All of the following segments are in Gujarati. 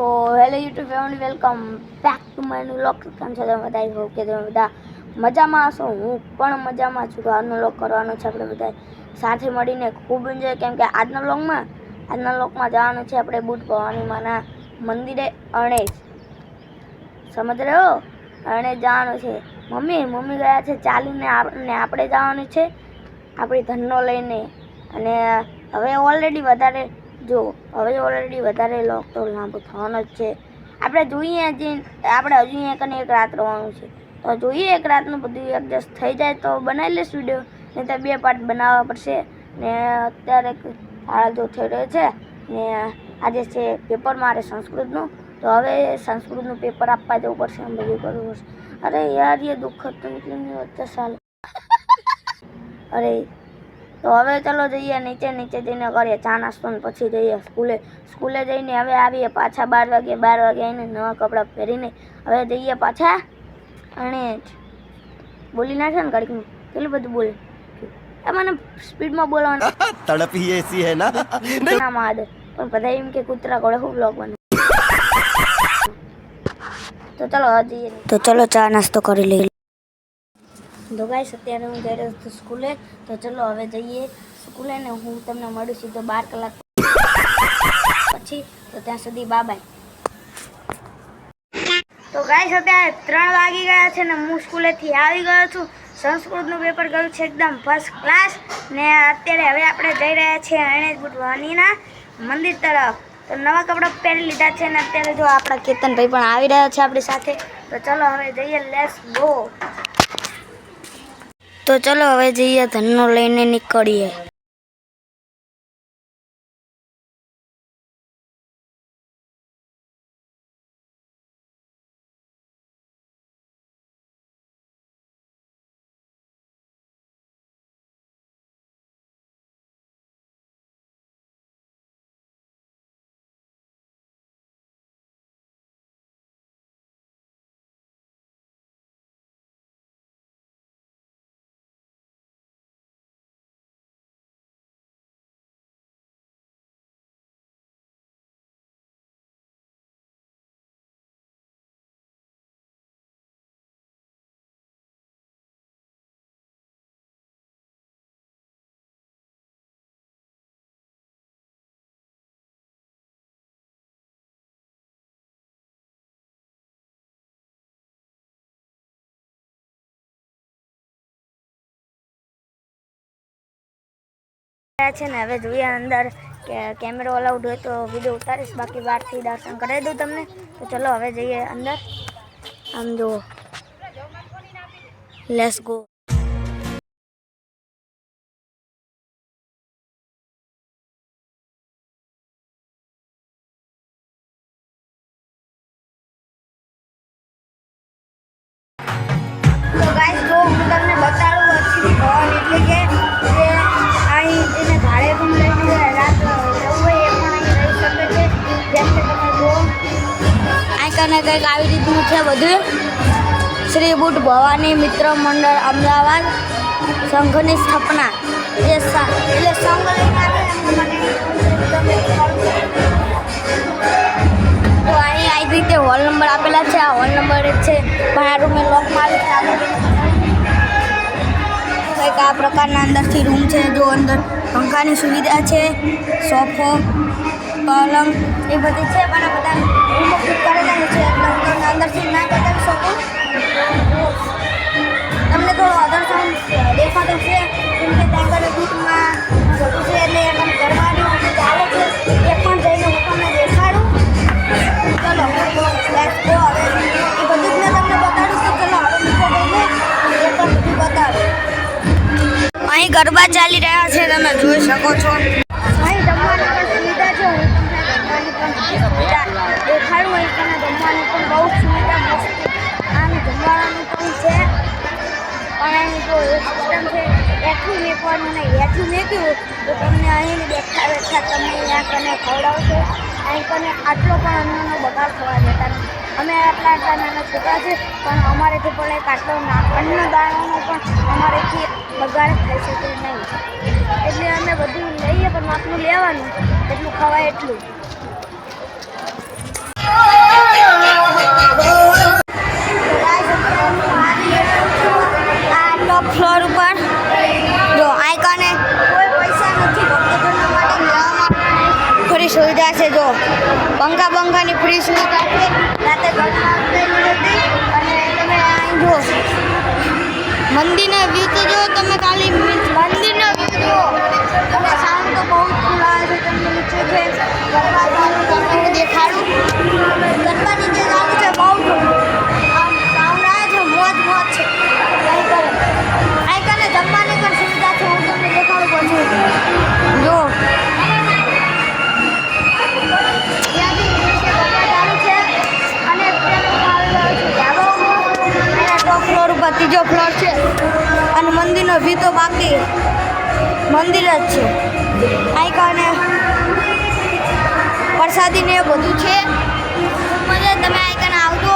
So hello YouTube family welcome back to my new look કેમ છો તમે બધા? I કે તમે બધા મજામાં હશો. હું પણ મજામાં છું. આજનો લોક કરવાનો છે આપણે બધા સાથે મળીને ખૂબ એન્જોય કેમ કે આજના લોકમાં આજના લોકમાં જવાનું છે આપણે બુટ ભવાની માના મંદિરે અણેજ. સમજ રહ્યો? અણેજ જવાનું છે. મમ્મી મમ્મી ગયા છે ચાલીને આપણને આપણે જવાનું છે. આપણી ધનનો લઈને. અને હવે ઓલરેડી વધારે જો, હવે ઓલરેડી વધારે લોક તો લાંબુ થવાનો જ છે. આપણે જોઈએ હજી આપણે હજુ એક અને એક રાત રહેવાનું છે. તો જોઈએ એક રાતનું બધું એડજસ્ટ થઈ જાય તો બનાવી લઈશ વીડિયો નહીં તો બે પાર્ટ બનાવવા પડશે. ને અત્યારે ફાળો થઈ રહ્યો છે. ને આજે છે પેપર મારે સંસ્કૃતનું. તો હવે સંસ્કૃતનું પેપર આપવા જવું પડશે એમ બધું કરવું પડશે. અરે યાર, એ દુઃખ તો નહીં વચ્ચે સાલ. અરે તો હવે ચલો જઈએ નીચે નીચે જઈને કરીએ ચા નાસ્તો પછી જઈએ સ્કૂલે. સ્કૂલે જઈને હવે આવીએ પાછા બાર વાગે બાર વાગે આવીને નવા કપડા પહેરીને હવે જઈએ પાછા અને બોલી નાખે ને કડકનું કેટલું બધું બોલે? આ મને સ્પીડમાં બોલવાનું. તડપ એસી હે ના? ના માદ પણ બધા એમ કે કૂતરા કોળે ખૂબ બ્લોક બને? તો ચલો જઈએ તો ચલો ચા નાસ્તો કરી લઈએ. તો ગાઈસ અત્યારે હું છું સ્કૂલે. તો ચલો હવે જઈએ સ્કૂલે ને હું તમને મળું સીધો બાર કલાક પછી તો ત્યાં સુધી બાબાય તો ગાઈસ અત્યારે ત્રણ વાગી ગયા છે ને હું સ્કૂલેથી આવી ગયો છું. સંસ્કૃતનું પેપર ગયું છે એકદમ ફર્સ્ટ ક્લાસ ને અત્યારે હવે આપણે જઈ રહ્યા છીએ અણેજ બુટવાનીના મંદિર તરફ. તો નવા કપડાં પહેરી લીધા છે ને અત્યારે જો આપણા કેતનભાઈ પણ આવી રહ્યા છે આપણી સાથે. તો ચલો હવે જઈએ લેટ્સ ગો તો ચલો હવે જઈએ ધનનો લઈને નીકળીએ. છે ને હવે જોઈએ અંદર કે કેમેરો અલાઉડ હોય તો વીડિયો ઉતારીશ, બાકી બહારથી દર્શન કરાવી દઉં તમને. તો ચલો હવે જઈએ અંદર. આમ જુઓ. લેસ ગો અહીં કને કંઈક આવી રીતનું છે બધું. શ્રી બુટ ભવાની મિત્ર મંડળ અમદાવાદ. સંઘની સ્થાપના. એટલે સંઘ તો અહીં આવી રીતે હોલ નંબર આપેલા છે. આ હોલ નંબર છે આ રૂમે લોક મારી કંઈક આ પ્રકારના અંદરથી રૂમ છે. જો અંદર પંખાની સુવિધા છે, સોફો પલંગ એ બધી છે, પણ આ બધા રૂમ ફિટ કરેલા છે એટલે હું તમને અંદરથી ના બતાવી શકું તમને થોડો અધર સાઉન્ડ દેખાતો છે, કેમ કે ત્યાં દૂધમાં જતું છે એટલે એ પણ ઘરવાળીઓ અને ચાલે છે, એ પણ જઈને હું તમને દેખાડું. ચલો લેટ્સ હવે. એ બધું જ મેં તમને બતાડું, તો ચલો હવે નીચે જઈને એ પણ બધું બતાડું. અહીં ગરબા ચાલી રહ્યા છે, તમે જોઈ શકો છો. અહીં જમવાની પણ બહુ સુવિધા મસ્ત. આમ જમવાનું પણ છે. પણ અહીં જો એક સિસ્ટમ છે, એટલું મેકવાનું નહીં, એટલું મેક્યું તો તમને અહીં બેઠા બેઠા તમને અહીંયા કને ખવડાવશે. અહીં કને આટલો પણ અન્નનો બગાડ થવા દેતા અમે આટલા આટલા નાના છોકરા છે, પણ અમારેથી પણ એક આટલો ના અન્ન પણ અમારેથી બગાડ થઈ શકે નહીં. એટલે અમે બધું લઈએ પણ માપનું લેવાનું, એટલું ખવાય એટલું. સુવિધા છે જો. પંખા પંખાની ફ્રી સુવિધા છે રાતે જો મંદિરના વ્યૂ તો જો તમે ખાલી મંદિરના વ્યૂ જુઓ. ત્રીજો ફ્લોર છે અને મંદિરનો ભી તો બાકી મંદિર જ છે. અહીં કારણે પ્રસાદી ને એ બધું છે. મજા તમે અહીં કારણે આવજો.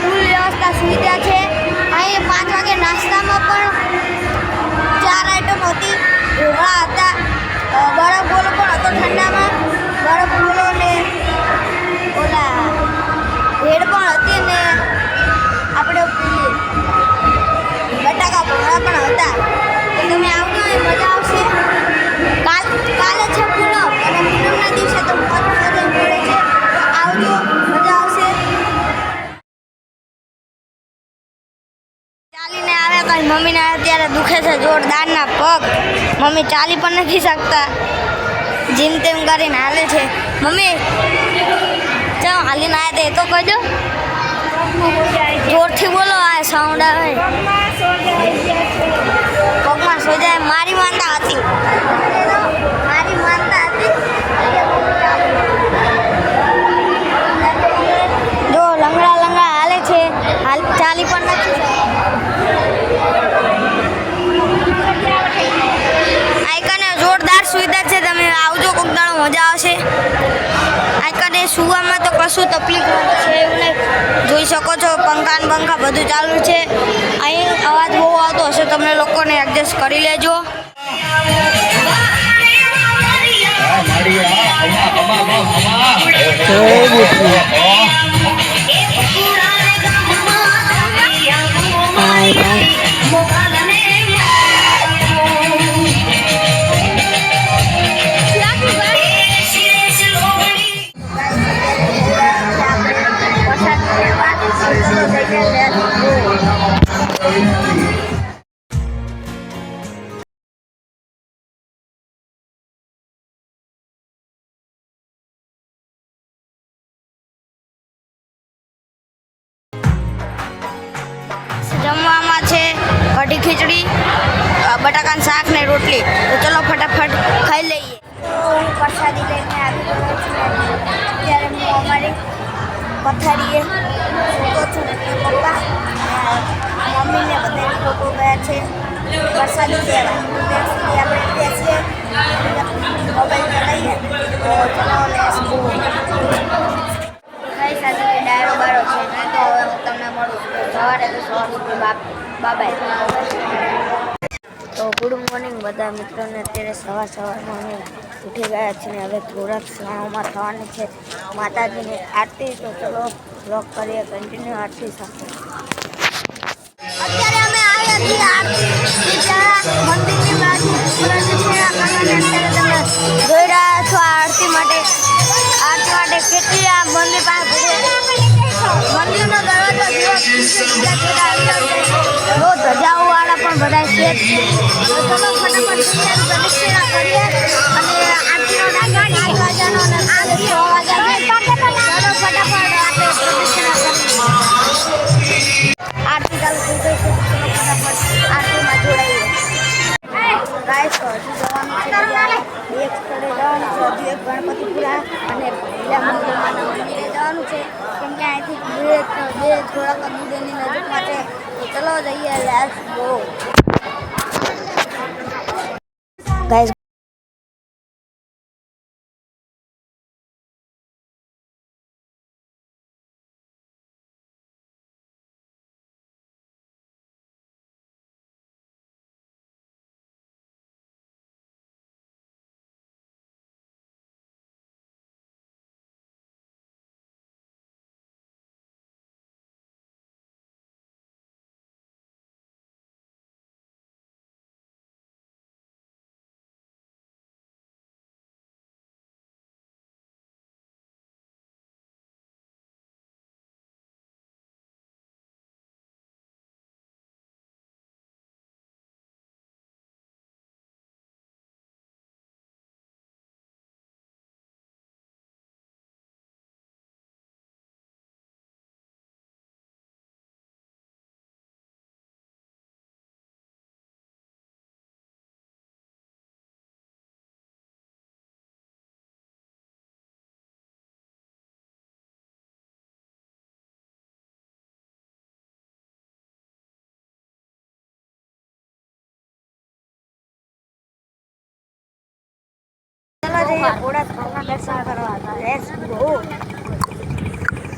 ફૂલ વ્યવસ્થા સુવિધા છે. અહીં પાંચ વાગે નાસ્તામાં પણ ચાર આઈટમ હતી. ઢોકળા હતા બરફ ગોલો પણ હતો ઠંડામાં. બરફ ગોલો ને ઓલા ભેળ મજા આવશે. કાલ કાલે છે પૂનમ અને પૂનમના દિવસે તો મોજ મોજ મળે છે. આવજો મજા આવશે. ચાલીને આવે મમ્મીને અત્યારે દુખે છે જોરદારના પગ. મમ્મી ચાલી પણ નથી શકતા. જેમ તેમ કરીને હાલે છે. મમ્મી ચાલો હાલીને આવ્યા તે. એ તો કહેજો જોરથી બોલો આ સાઉન્ડ આવે. પગમાં મારી માનતા હતી મારી માનતા હતી જો લંગડા લંગડા હાલે છે હાલ ચાલી પણ નથી આઈકને જોરદાર સુવિધા છે તમે આવજો કોક દાડો મજા આવશે આઈકને સુવામાં તો કશું તકલીફ છે, એવું જોઈ શકો છો, પંખા ને પંખા બધું ચાલુ છે. અહીં અવાજ બહુ આવતો હશે, તમને લોકોને એડજસ્ટ કરી લેજો. જમવામાં છે કઢી ખીચડી બટાકાનું શાક ને રોટલી. તો ચલો ફટાફટ ખાઈ લઈએ. હું પ્રસાદી લઈને આવી ગયો છું. અત્યારે હું અમારી પથારીએ સૂતો છું પપ્પા મમ્મીને બધા લોકો ગયા છે. વરસાદ ત્યાં સુધી આપણે બેસીએ તો ચલો લેટ્સ ગો કઈ સાથે ડાયરો બારો છે હવે હું તમને સવારે તો સવાર તો ગુડ મોર્નિંગ બધા મિત્રોને. અત્યારે સવાર સવારમાં અમે ઉઠી ગયા છે ને હવે થોડાક ક્ષણોમાં થવાની છે. માતાજીની આરતી તો ચલો બ્લોક કરીએ કન્ટિન્યુ આરતી સાથે. અત્યારે અમે આરતી માટે. આરતી માટે કેટલી આ મંદિર પાસે મંદિરનો દરવાજો પણ બધા છે. જ. તો ચલો ફટાફટ પ્રદક્ષિણા કરીએ. અને આરતીનો ટાઈમ પાંચ વાગ્યાનો અને સાંજે છ. વાગ્યા ચલો ફટાફટ આપણે પ્રદક્ષિણા કરીએ. આરતી ચાલુ થઈ ગઈ છે ફટાફટ આરતીમાં જોડાઈએ. ગાઈસ તો હજુ જવાનું છે એક સ્થળે જવાનું છે હજુ એક ગણપતિપુરા અને મંદિરે જવાનું છે. કેમ કે અહીંથી બે બે થોડાક જ દૂર એની નજીકમાં છે તો ચલો જઈએ લેટ્સ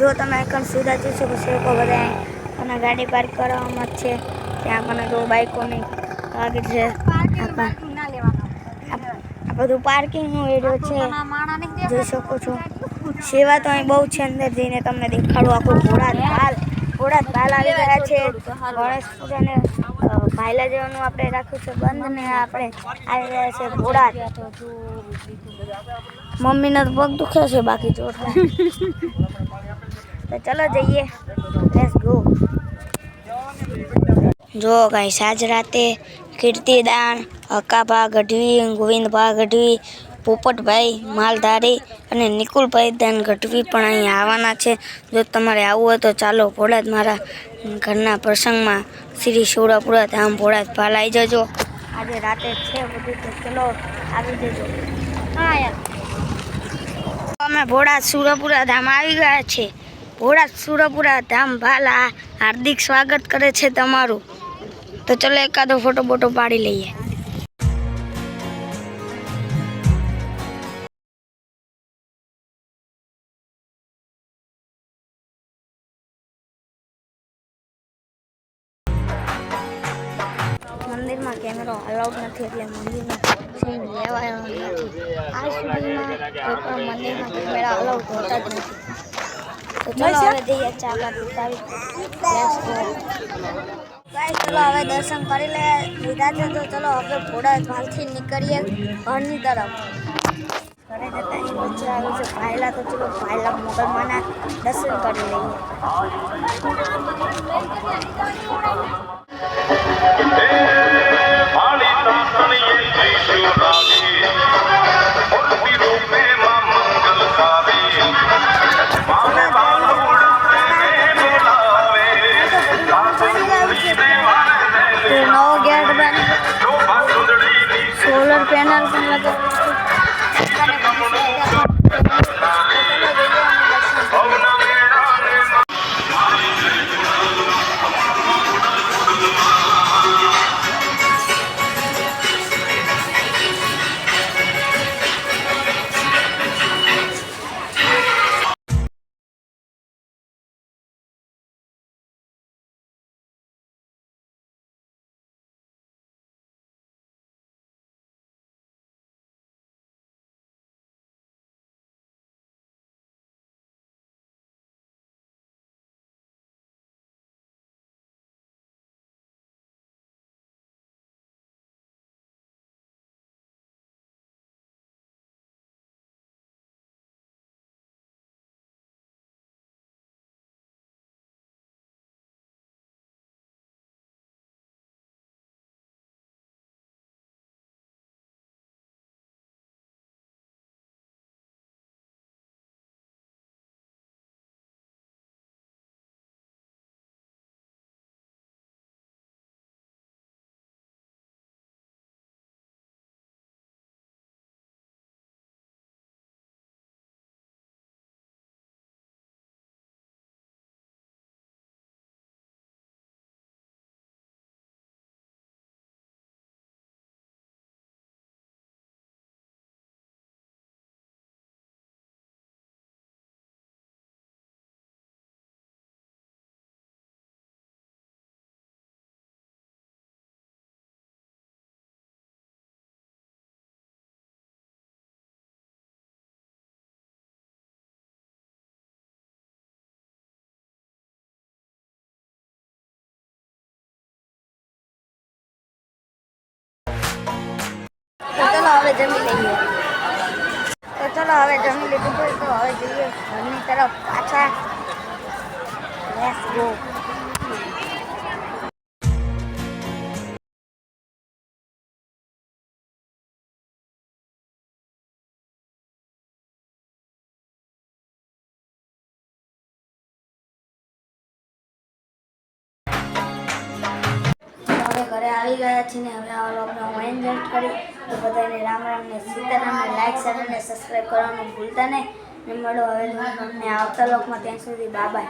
જો તમે એકણ સીધા જઈ શકો છો લોકો બધા અને ગાડી પાર્ક કરવામાં જ છે. ત્યાં પણ જો બાઇકોની લાગે છે. આ બધું પાર્કિંગનો એરિયો છે. જોઈ શકો છો. સેવા તો અહીં બહુ છે અંદર જઈને તમને દેખાડું. આખું ઘોડા ભાલ ઘોડા બાલ આવી ગયા છે. ગણેશ પૂજાને ભાઈલા જેવાનું આપણે રાખ્યું છે બંધ ને આપણે આવી રહ્યા છે ઘોડા મમ્મીને તો પગ દુખે છે બાકી ચોટલા તો ચલો જઈએ. લેટ્સ ગો જો કાંઈ સાજ રાતે કીર્તિદાન હકાભા ગઢવી ગોવિંદભા ગઢવી પોપટભાઈ માલધારી અને નિકુલભાઈ દાન ગઢવી પણ અહીં આવવાના છે. જો તમારે આવવું હોય તો ચાલો ભોળાદ મારા ઘરના પ્રસંગમાં શ્રી શિવરાપુરા ધામ ભાલ આવી જજો. આજે રાતે છે બધું ચલો આવી જજો. હા, યાર. અમે ભોળાજ સુરપુરા ધામ આવી ગયા છે. ભોળા સુરપુરા ધામ ભાલા હાર્દિક સ્વાગત કરે છે તમારું. તો ચલો એકાદો ફોટો બોટો પાડી લઈએ. કેમેરો અલાઉડ નથી એટલે મંદિરમાં સીન લેવાયો નથી આજ સુધીમાં કોઈ પણ મંદિરમાં કેમેરા અલાઉડ હોતા જ નથી. તો ચલો હવે જઈએ ચા. Guys, ચલો હવે દર્શન કરી લે લીધા છે તો ચલો હવે ઘોડા માલથી નીકળીએ ઘરની તરફ. ઘરે જતા એ વચ્ચે આવે છે. ભાયલા તો ચલો ભાયલા મોગલમાના દર્શન કરી લઈએ. જમી લઈએ. તો ચલો હવે જમી લીધું હોય તો હવે જઈએ ઘરની તરફ પાછા. લેટ્સ ગો ઘરે આવી ગયા છીએ ને હવે આ લોકડાઉન એન્જોય કરી તો બધાને રામ રામ ને સીતારામને લાઈક શેર અને સબસ્ક્રાઈબ કરવાનું ભૂલતા નહીં. ને મળો હવે તમને આવતા લોકમાં ત્યાં સુધી બાબા